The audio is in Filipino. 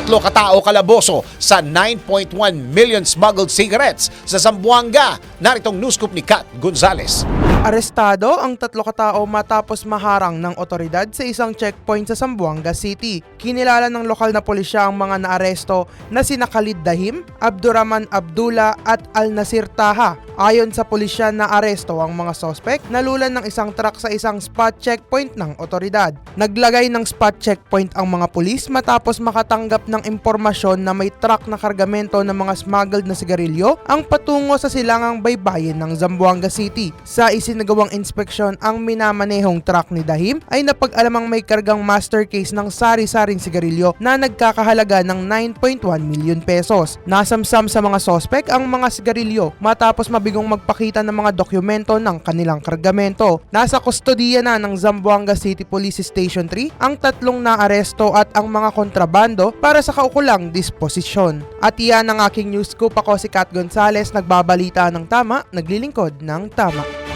Tatlo katao kalaboso sa 9.1 million smuggled cigarettes sa Zamboanga. Naritong news scoop ni Kat Gonzales. Arestado ang tatlo katao matapos maharang ng otoridad sa isang checkpoint sa Zamboanga City. Kinilala ng lokal na pulisya ang mga naaresto na sina Khalid Dahim, Abdurrahman Abdullah at Al Nasir Taha. Ayon sa pulisya na aresto ang mga sospek, nalulan ng isang truck sa isang spot checkpoint ng otoridad. Naglagay ng spot checkpoint ang mga pulis matapos makatanggap ng impormasyon na may truck na kargamento ng mga smuggled na sigarilyo ang patungo sa silangang baybayin ng Zamboanga City. Sa isinagawang inspeksyon, ang minamanehong truck ni Dahim ay napag-alamang may kargang master case ng sari-saring sigarilyo na nagkakahalaga ng 9.1 milyon pesos. Nasamsam sa mga sospek ang mga sigarilyo matapos mabigong magpakita ng mga dokumento ng kanilang kargamento. Nasa kustodiya na ng Zamboanga City Police Station 3 ang tatlong naaresto at ang mga kontrabando para sa kaukulang disposisyon. At iyan ang aking news scoop ako si Kat Gonzales, nagbabalita ng tama, naglilingkod ng tama.